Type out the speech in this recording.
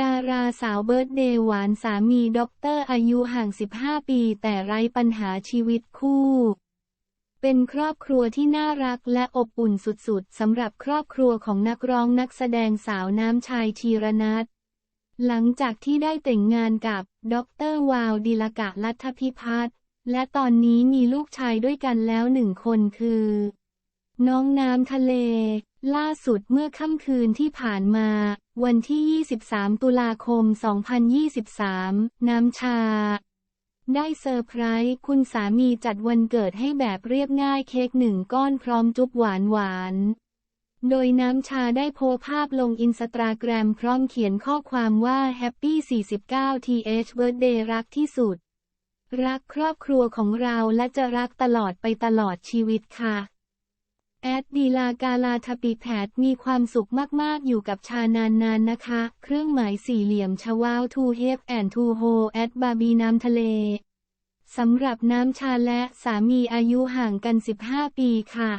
ดาราสาวเบิร์ดเดย์หวานสามีด็อกเตอร์อายุห่าง 15 ปีแต่ไร้ปัญหาชีวิตคู่ เป็นครอบครัวที่น่ารักและอบอุ่นสุดๆสำหรับครอบครัวของนักร้องนักแสดงสาวน้ำชายธีรนัทหลังจากที่ได้แต่งงานกับด็อกเตอร์วาวดิลกะลัทธพิพัฒน์และตอนนี้มีลูกชายด้วยกันแล้วหนึ่งคนคือ น้องน้ำทะเล ล่าสุดเมื่อค่ำคืนที่ผ่านมา วันที่ 23 ตุลาคม 2023 น้ำชา ได้เซอร์ไพรส์คุณสามีจัดวันเกิดให้แบบเรียบง่ายเค้กหนึ่งก้อนพร้อมจุ๊บหวานหวานๆโดยน้ำชาได้โพสภาพลงอินสตาแกรมพร้อมเขียนข้อความว่า Happy 49 th birthday รักที่สุด รักครอบครัวของเราและจะรักตลอดไปตลอดชีวิตค่ะ แอดดีลากาลาทปิแพทมีความสุขมาก ๆ อยู่กับชานานๆนนะคะ เครื่องหมายสี่เหลี่ยมชาวาวทูเฮฟแอนทูโฮแอดบาบีน้ำทะเลสำหรับน้ำชาและสามีอายุห่างกัน 15 ปีค่ะ